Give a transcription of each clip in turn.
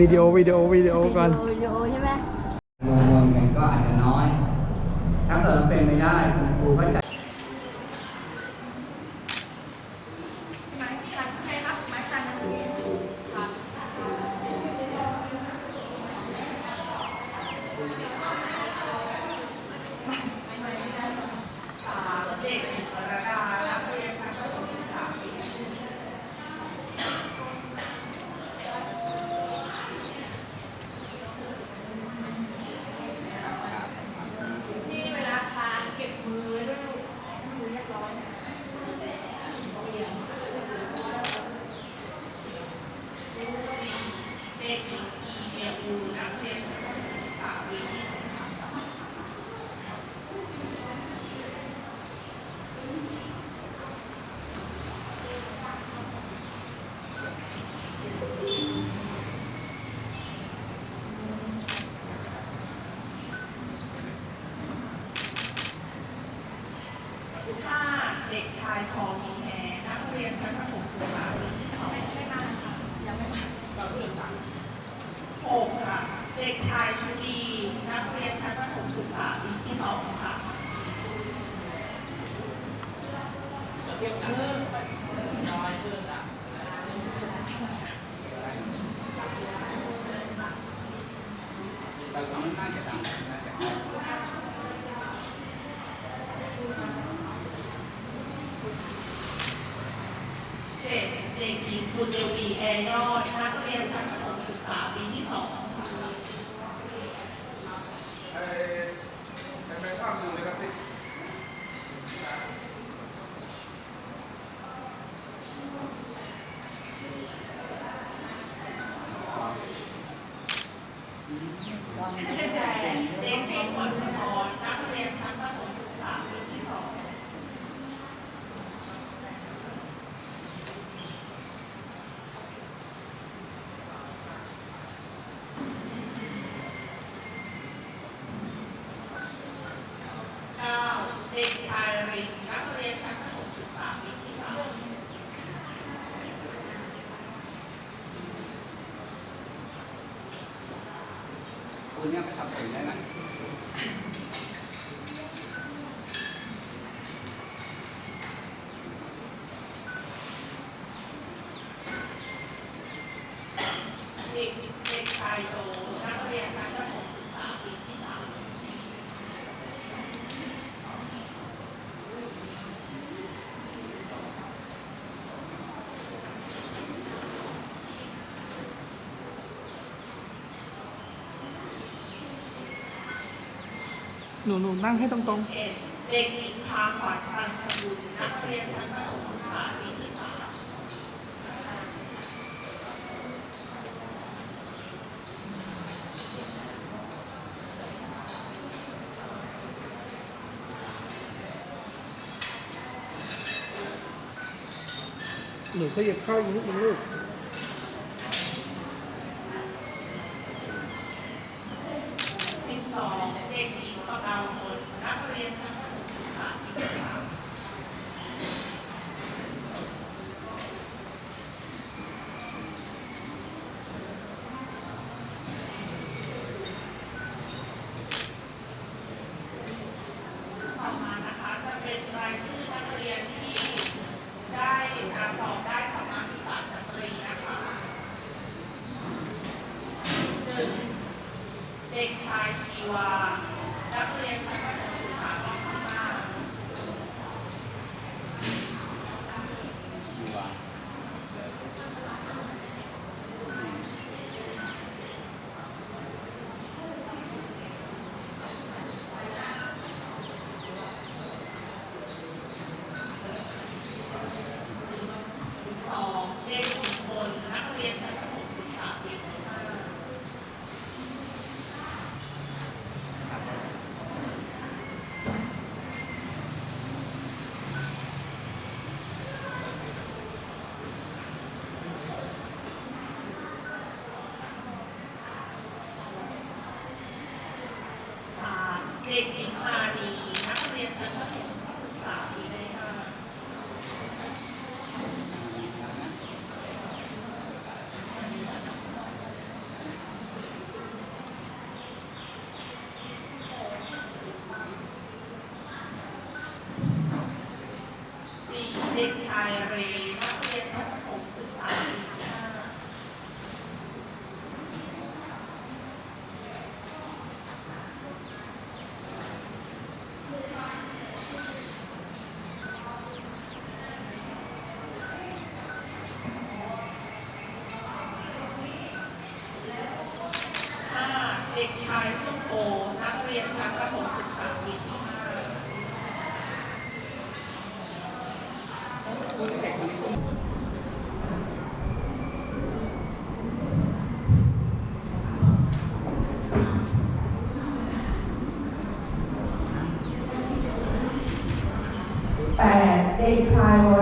วิดีโอวิดีโอวิดีโอก่อน วิดีโอใช่ไหมรวมๆกันก็อาจจะน้อย ถ้าเกิดมันเป็นไม่ได้คุณครูก็จะ เด็กระดับ ของหญิแหนนักเรียนชั้นประถม บุญเดวีแอร์ยอดนักเรียนชั้นประถมศึกษาปีที่สองไดูเจีนเด็ก นูหนูนั่งให้ตรง เด็กหญิงพาขวัญตันสกุลนักเรียนชั้นประถมศึกษาปีที่สามหนูขยับเข้าอีกนิลูก Pai, ó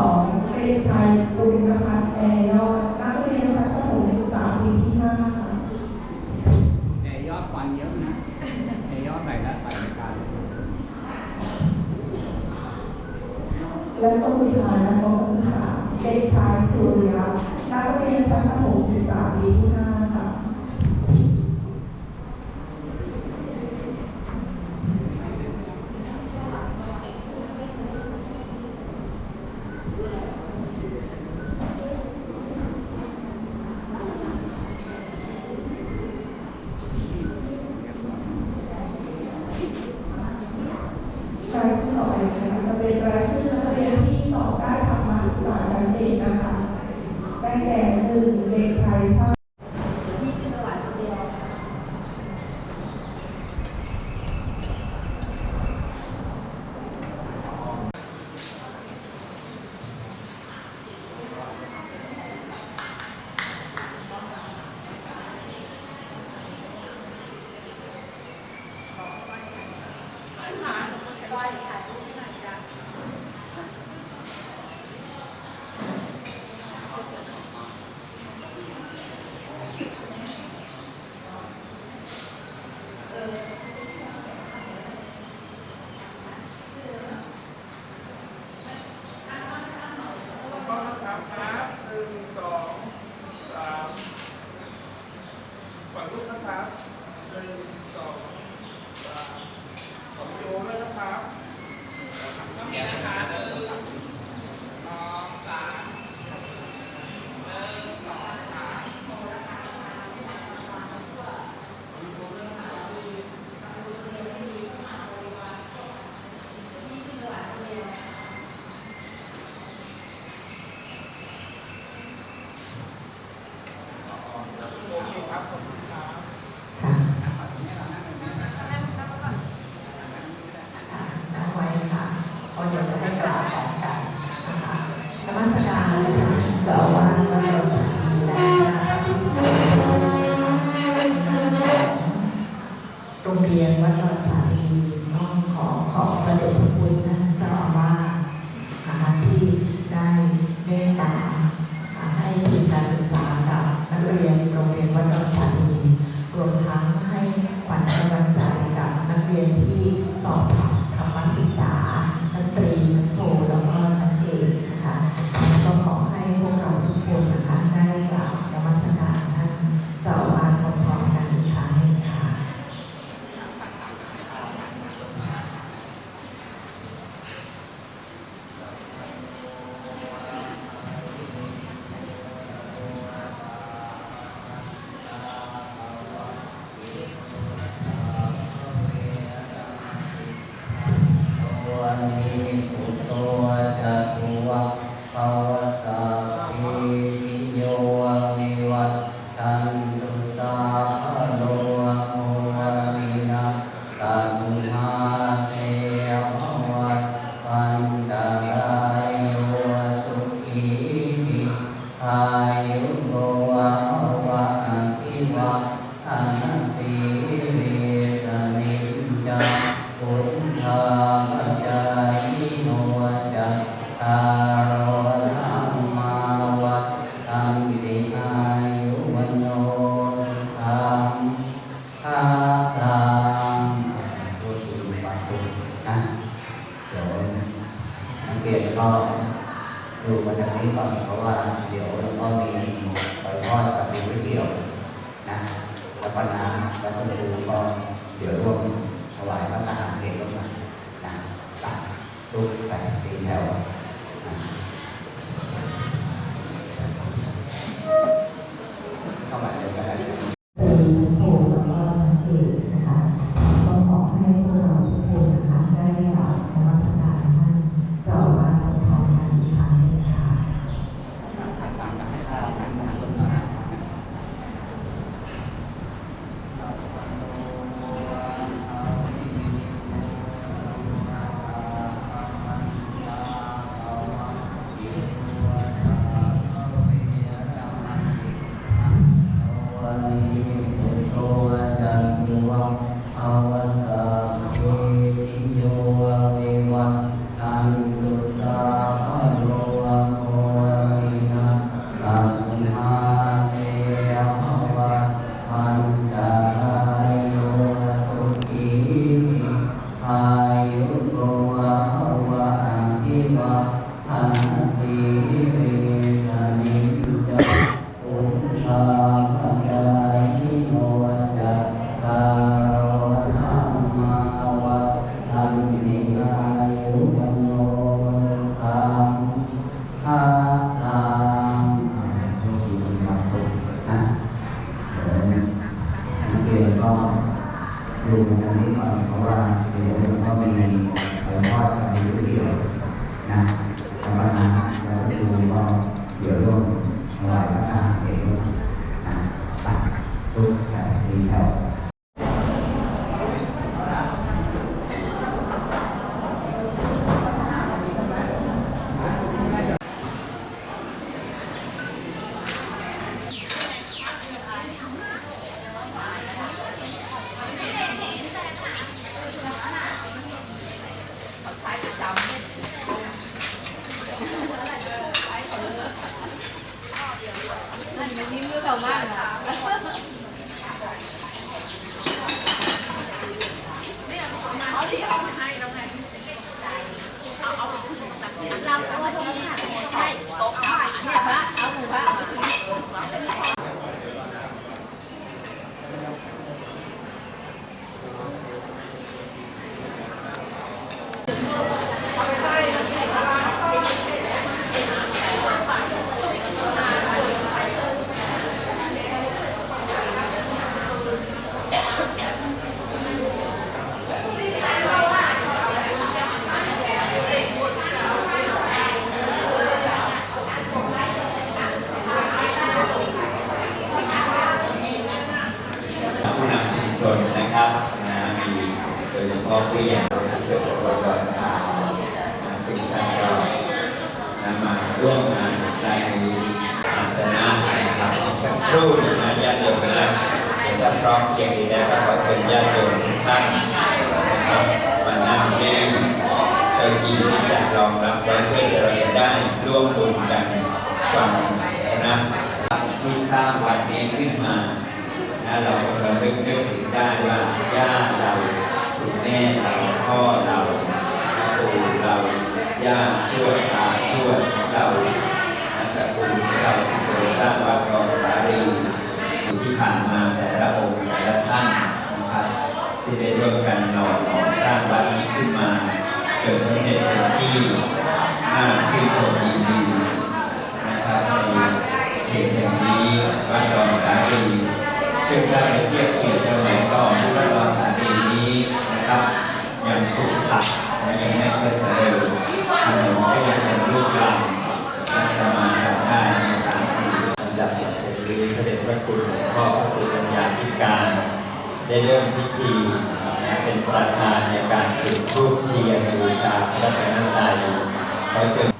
2เรียนชัยปุณพัฒน์แอร์ยอดนักเรียนชั้นประถมศึกษาปีที่5ค่ะแอร์ยอดฟันเยอะนะแอร์ยอดใส่แล้วใส่การและคนสุดท้ายนะคะเด็กชัยสุริยะนักเรียนชั้นประ ได้แก่หนึ่งเด็กไทยชา Have. ที่น่าชื่นชมยินดีนะครับในเขตแห่งนี้วัดดอนสาลีซึ่งถ้าไปเทียบเกี่ยวสมัยก่อนวัดดอนสาลีนี้นะครับยังคลุกคลักและยังไม่เค่อยเจริญถนนก็ยังเป็นรูปรังประมาณทำได้ในสามสี่ลำดับหรือเสด็จพระคุณหลวงพ่อพระคุณปัญญาธิการ ได้เริ่มพิธีเป็นประธานในการ 아, 맞죠?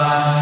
Allah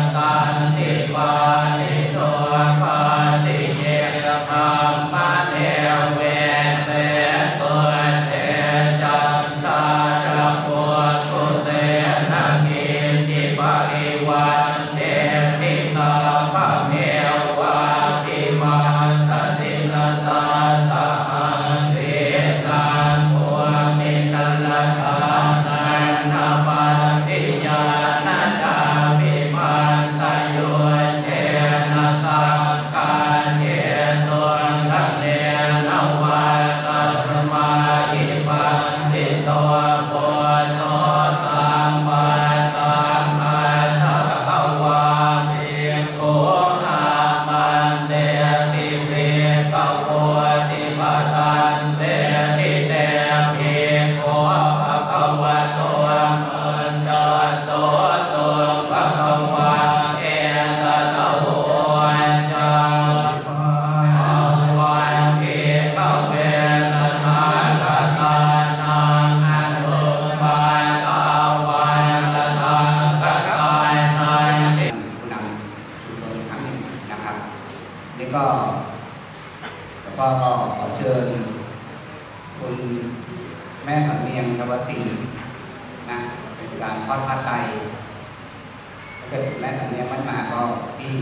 ที่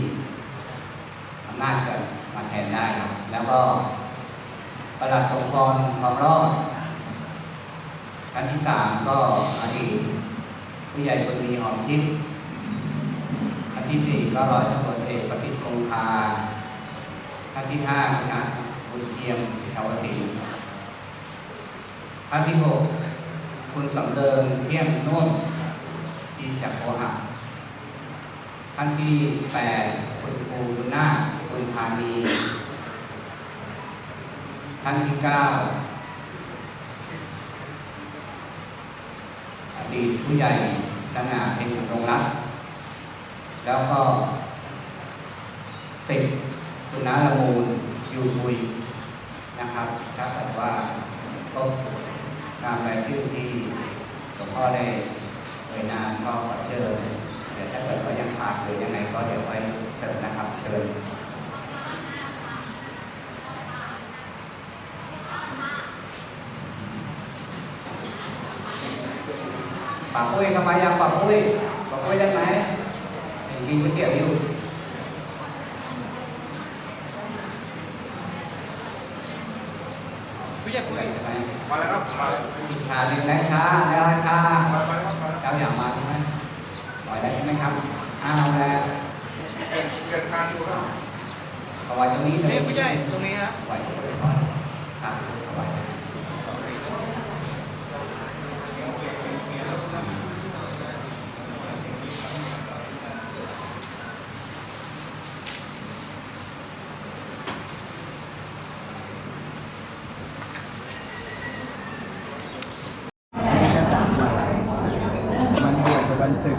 อำนาจจะมาแทนได้ครับ แล้วก็ประหลัดสมพรทองรอดท่านที่สามก็อดีตผู้ใหญ่คนดีหอมทิพย์ท่านที่สี่ก็ร้อยตำรวจเอกประสิทธิ์คงคาท่านที่ห้านะบุญเทียมชาวศิลป์ท่านที่หกคุณสำเริงเที่ยงโน่นที่จากโคหะ ท่านที่แปดคุณปูบุญนาคุณพานีท่านที่เก้าอดีตผู้ใหญ่สง่าเพ็ญรงรัตน์แล้วก็สิบคุณน้าละมูลอยู่บุยนะครับถ้าเกิดว่าครบตามรายชื่อที่หลวงพ่อได้เอ่ยนามก็ขอเชิญ เดี๋ยวถ้าเกิดว่ายังขาดหรือยังไงก็เดี๋ยวไว้เชิญนะครับเชิญปากปุ้ยเข้ามายังปากปุ้ยปากปุ้ยได้ไหมเห็นกินก๋วยเตี๋ยวอยู่ผู้ใหญ่ผู้ผู้ใหใหญ่ญ่ใช่ไหมมาแล้วครับมาแล้วชาหนึ่งนะชาแล้วชา มาแล้วครับมาแล้ว เจ้าอยากมาใช่ไหมปล่อยได้ใช่ไหมครับอ้าวแล้ว เกิดเกิดการดูแล้ว เอาไว้ตรงนี้เลยนี่ผู้ใหญ่ตรงนี้ฮะไว้ตรงนี้ก่อนครับเอาไว้มันบวชกับวันศึก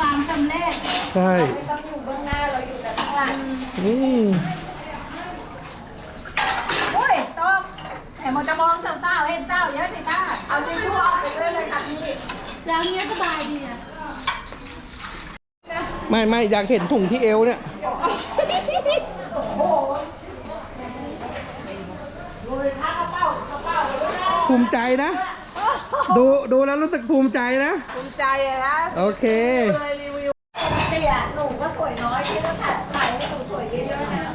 ความสำเใช่ไม่ต้องอยู่เบื้องหน้าเราอยู่แต่ข้างหลังนี่ โอ้ยต้องแต่มันจะมองสาวๆเห็นเจ้าเยอะสิท่าเอาใจช่วออกไปเลยเลยค่ะพี่แล้วเนี้ยสบายดีอะไม่ไม่อยากเห็นถุงที่เอวเนี่ย ภูมิใจนะ ดูดูแล้วรู้สึกภูมิใจนะ ภูมิใจอะนะโอเค เลย รีวิวเตี๋ยหนูก็สวยน้อยที่ต้องถ่ายถ่ายให้หนูสวยเยอะๆนะ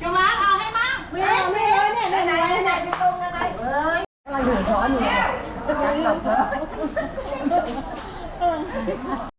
จะมาเอาให้มั่งมีมีเนี่ยไหนไหนไหนพี่ตรงไหนเอ้ยอะไรหัวช้อนอยู่เนี่ย